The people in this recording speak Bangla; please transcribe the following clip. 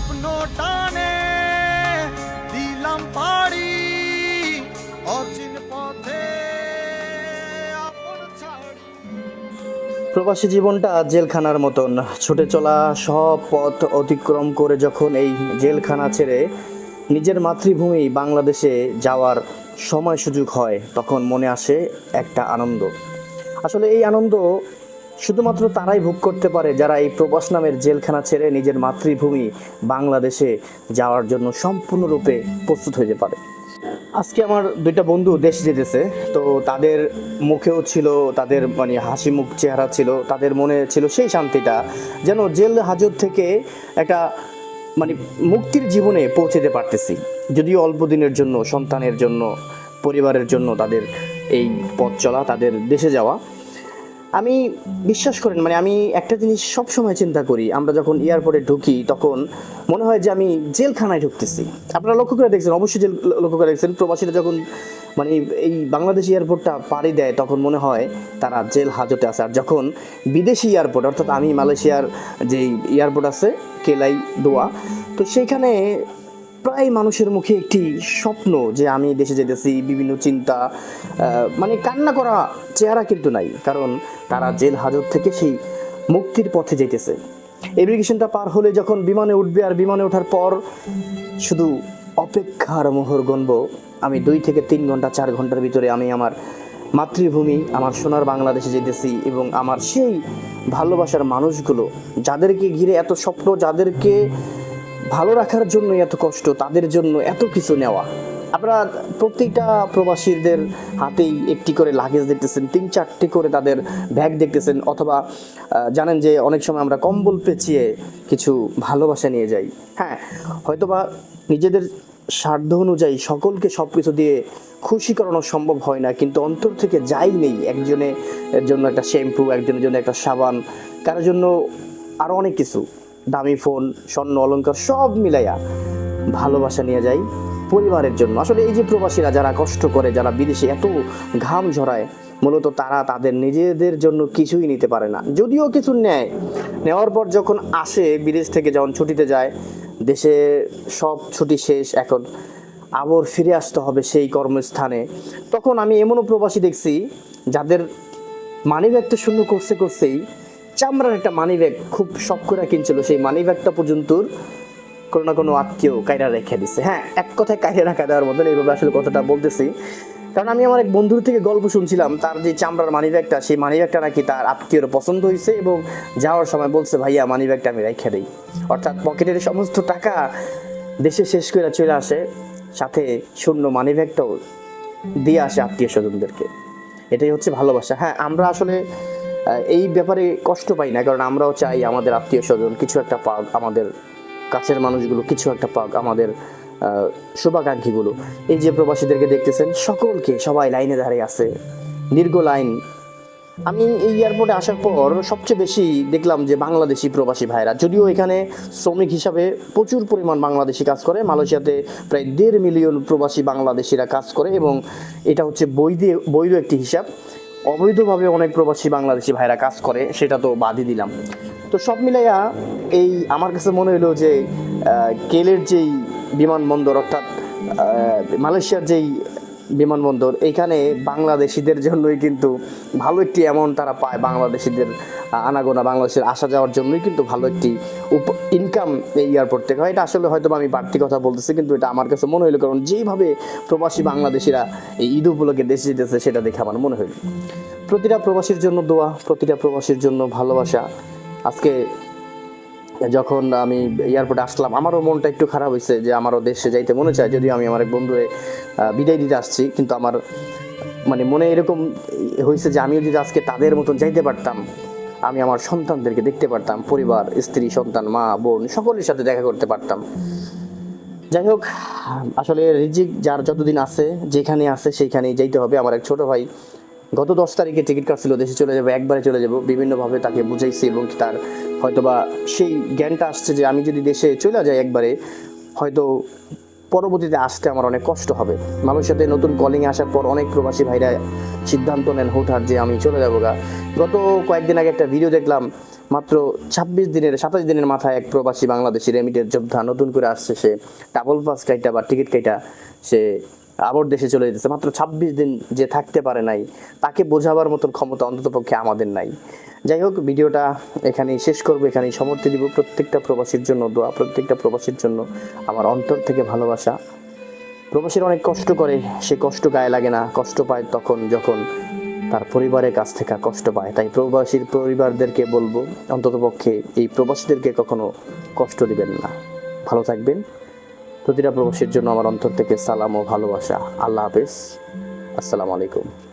স্বপ্ন টানে, দিলাম পাড়ি অচিন পথে প্রবাসী জীবনটা জেলখানার মতন। ছুটে চলা সব পথ অতিক্রম করে যখন এই জেলখানা ছেড়ে নিজের মাতৃভূমি বাংলাদেশে যাওয়ার সময় সুযোগ হয়, তখন মনে আসে একটা আনন্দ। আসলে এই আনন্দ শুধুমাত্র তারাই ভোগ করতে পারে যারা এই প্রবাস নামের জেলখানা ছেড়ে নিজের মাতৃভূমি বাংলাদেশে যাওয়ার জন্য সম্পূর্ণরূপে প্রস্তুত হয়ে পারে। আজকে আমার দুইটা বন্ধু দেশ যেতেছে, তো তাদের মুখেও ছিল, তাদের মানে হাসি মুখ চেহারা ছিল, তাদের মনে ছিল সেই শান্তিটা যেন জেল হাজত থেকে একটা মানে মুক্তির জীবনে পৌঁছেতে পারতেছি। যদিও অল্প দিনের জন্য, সন্তানের জন্য, পরিবারের জন্য তাদের এই পথ চলা, তাদের দেশে যাওয়া। আমি বিশ্বাস করেন মানে আমি একটা জিনিস সব সময় চিন্তা করি, আমরা যখন এয়ারপোর্টে ঢুকি তখন মনে হয় যে আমি জেলখানায় ঢুকতেছি। আপনারা লক্ষ্য করে দেখছেন, অবশ্যই জেল, লক্ষ্য করে দেখছেন, প্রবাসীরা যখন মানে এই বাংলাদেশ এয়ারপোর্টটা পাড়ি দেয় তখন মনে হয় তারা জেল হাজতে আছে। আর যখন বিদেশি এয়ারপোর্ট অর্থাৎ আমি মালয়েশিয়ার যেই এয়ারপোর্ট আছে, কেলাই দোয়া, তো সেইখানে প্রায় মানুষের মুখে একটি স্বপ্ন যে আমি দেশে যেতেছি, বিভিন্ন চিন্তা মানে কান্না করা চেহারা কিন্তু নাই। কারণ তারা জেল হাজত থেকে সেই মুক্তির পথে যেতেছে এভিগেশনটা পার হলে যখন বিমানে উঠবে আর বিমানে ওঠার পর শুধু অপেক্ষার মোহর গণব আমি দুই থেকে তিন ঘণ্টা, চার ঘণ্টার ভিতরে আমি আমার মাতৃভূমি, আমার সোনার বাংলাদেশে যেতেছি এবং আমার সেই ভালোবাসার মানুষগুলো, যাদেরকে ঘিরে এত স্বপ্ন, যাদেরকে ভালো রাখার জন্য এত কষ্ট, তাদের জন্য এত কিছু নেওয়া। আপনারা প্রতিটা প্রবাসীদের হাতেই একটি করে লাগেজ দেখতেছেন, তিন চারটি করে তাদের ব্যাগ দেখতেছেন, অথবা জানেন যে অনেক সময় আমরা কম্বল পেঁচিয়ে কিছু ভালোবাসা নিয়ে যাই। হ্যাঁ হয়তোবা নিজেদের স্বার্থ অনুযায়ী সকলকে সব কিছু দিয়ে খুশি করানো সম্ভব হয় না, কিন্তু অন্তর থেকে যাই নেই একজনের জন্য একটা শ্যাম্পু একজনের জন্য একটা সাবান, কারোর জন্য আরও অনেক কিছু। দামি ফোন, স্বর্ণ অলঙ্কার সব মিলাইয়া ভালোবাসা নিয়ে যাই পরিবারের জন্য। আসলে এই যে প্রবাসীরা যারা কষ্ট করে, যারা বিদেশে এত ঘাম ঝরায়, মূলত তারা তাদের নিজেদের জন্য কিছুই নিতে পারে না। যদিও কিছু নেয়। নেওয়ার পর যখন আসে, বিদেশ থেকে যখন ছুটিতে যায়, দেশে সব ছুটি শেষ, এখন আবার ফিরে আসতে হবে সেই কর্মস্থানে, তখন আমি এমনও প্রবাসী দেখছি, যাদের মানি ব্যাগটা শূন্য করছে করছেই চামড়ার একটা মানি ব্যাগ খুব শখ করে কিনছিল, সেই মানি ব্যাগটা পর্যন্ত কোনো না কোনো আত্মীয় কায়রা রেখে দিছে। হ্যাঁ এক কথায় কায়রা রাখা দেওয়ার মতন এইভাবে আসলে কথাটা বলতেছি। কারণ আমি আমার এক বন্ধুর থেকে গল্প শুনছিলাম, তার যে চামড়ার মানি ব্যাগটা সেই মানি ব্যাগটা নাকি তার আত্মীয়র পছন্দ হয়েছে এবং যাওয়ার সময় বলছে, ভাইয়া মানি ব্যাগটা আমি রেখে দিই। অর্থাৎ পকেটের সমস্ত টাকা দেশে শেষ করে চলে আসে, সাথে শূন্য মানি ব্যাগটাও দিয়ে আসে আত্মীয় স্বজনদেরকে। এটাই হচ্ছে ভালোবাসা। হ্যাঁ আমরা আসলে এই ব্যাপারে কষ্ট পাই না, কারণ আমরাও চাই আমাদের আত্মীয় স্বজন কিছু একটা পাক, আমাদের কাছের মানুষগুলো কিছু একটা পাক, আমাদের শুভাকাঙ্ক্ষীগুলো। এই যে প্রবাসীদেরকে দেখতেছেন, সকলকে সবাই লাইনে দাঁড়িয়ে আছে, দীর্ঘ লাইন। আমি এই এয়ারপোর্টে আসার পর সবচেয়ে বেশি দেখলাম যে বাংলাদেশি প্রবাসী ভাইরা, যদিও এখানে শ্রমিক হিসাবে প্রচুর পরিমাণ বাংলাদেশি কাজ করে, মালয়েশিয়াতে প্রায় দেড় মিলিয়ন প্রবাসী বাংলাদেশিরা কাজ করে এবং এটা হচ্ছে বৈধ বৈধ একটি হিসাব। অবৈধভাবে অনেক প্রবাসী বাংলাদেশি ভাইরা কাজ করে, সেটা তো বাদই দিলাম। তো সব মিলাইয়া এই আমার কাছে মনে হলো যে কেলের যেই বিমানবন্দর অর্থাৎ মালয়েশিয়ার যেই বিমানবন্দর, এইখানে বাংলাদেশিদের জন্যই কিন্তু ভালো একটি অ্যামাউন্ট তারা পায় বাংলাদেশিদের আনাগোনা বাংলাদেশের আসা যাওয়ার জন্যই কিন্তু ভালো একটি উপ ইনকাম এই এয়ারপোর্ট থেকে। হয় এটা আসলে হয়তো আমি বাড়তি কথা বলতেছি, কিন্তু এটা আমার কাছে মনে হলো কারণ যেইভাবে প্রবাসী বাংলাদেশিরা এই ঈদ উপলক্ষে দেশে যেতেছে সেটা দেখে আমার মনে হইল। প্রতিটা প্রবাসীর জন্য দোয়া, প্রতিটা প্রবাসীর জন্য ভালোবাসা। আজকে যখন আমি এয়ারপোর্টে আসলাম, আমারও মনটা একটু খারাপ হয়েছে যে আমারও দেশে যাইতে মনে চায়। যদিও আমি আমার এক বন্ধুরে বিদায় দিতে আসছি, কিন্তু আমার মানে মনে এরকম হয়েছে যে আমিও যদি আজকে তাদের মতন যাইতে পারতাম, আমি আমার সন্তানদেরকে দেখতে পারতাম, পরিবার, স্ত্রী, সন্তান, মা, বোন, সকলের সাথে দেখা করতে পারতাম। যাই হোক, আসলে রিজিক যার যতদিন আছে, যেখানে আছে, সেইখানেই যাইতে হবে। আমার এক ছোট ভাই গত দশ তারিখে টিকিট কাটছিল, দেশে চলে যাব, একবারে চলে যাব, বিভিন্নভাবে তাকে বুঝাইছি এবং তার হয়তোবা সেই জ্ঞানটা আসছে যে আমি যদি দেশে চলে যাই একবারে, হয়তো পরবর্তীতে আসতে আমার অনেক কষ্ট হবে। মালয়েশিয়াতে নতুন কলিং আসার পর অনেক প্রবাসী ভাইরা সিদ্ধান্ত নেন হুটহাট যে আমি চলে যাব গা। গত কয়েকদিন আগে একটা ভিডিও দেখলাম, মাত্র ছাব্বিশ দিনের, সাতাশ দিনের মাথায় এক প্রবাসী বাংলাদেশি রেমিটের যোদ্ধা নতুন করে আসছে সে ডাবল পাস কাইটা বা টিকিট কাইটা সে আবার দেশে চলে যেতেছে। মাত্র ছাব্বিশ দিন যে থাকতে পারে নাই, তাকে বোঝাবার মতন ক্ষমতা অন্ততপক্ষে আমাদের নাই। যাই হোক, ভিডিওটা এখানেই শেষ করব, এখানেই সমর্থ দিব। প্রত্যেকটা প্রবাসীর জন্য দোয়া, প্রত্যেকটা প্রবাসীর জন্য আমার অন্তর থেকে ভালোবাসা। প্রবাসীর অনেক কষ্ট করে, সে কষ্ট গায়ে লাগে না। কষ্ট পায় তখন যখন তার পরিবারের কাছ থেকে কষ্ট পায়। তাই প্রবাসীর পরিবারদেরকে বলব, অন্ততপক্ষে এই প্রবাসীদেরকে কখনো কষ্ট দিবেন না। ভালো থাকবেন। প্রতিটা প্রবাসীর জন্য আমার অন্তর থেকে সালাম ও ভালোবাসা। আল্লাহ হাফিজ। আসসালামু আলাইকুম।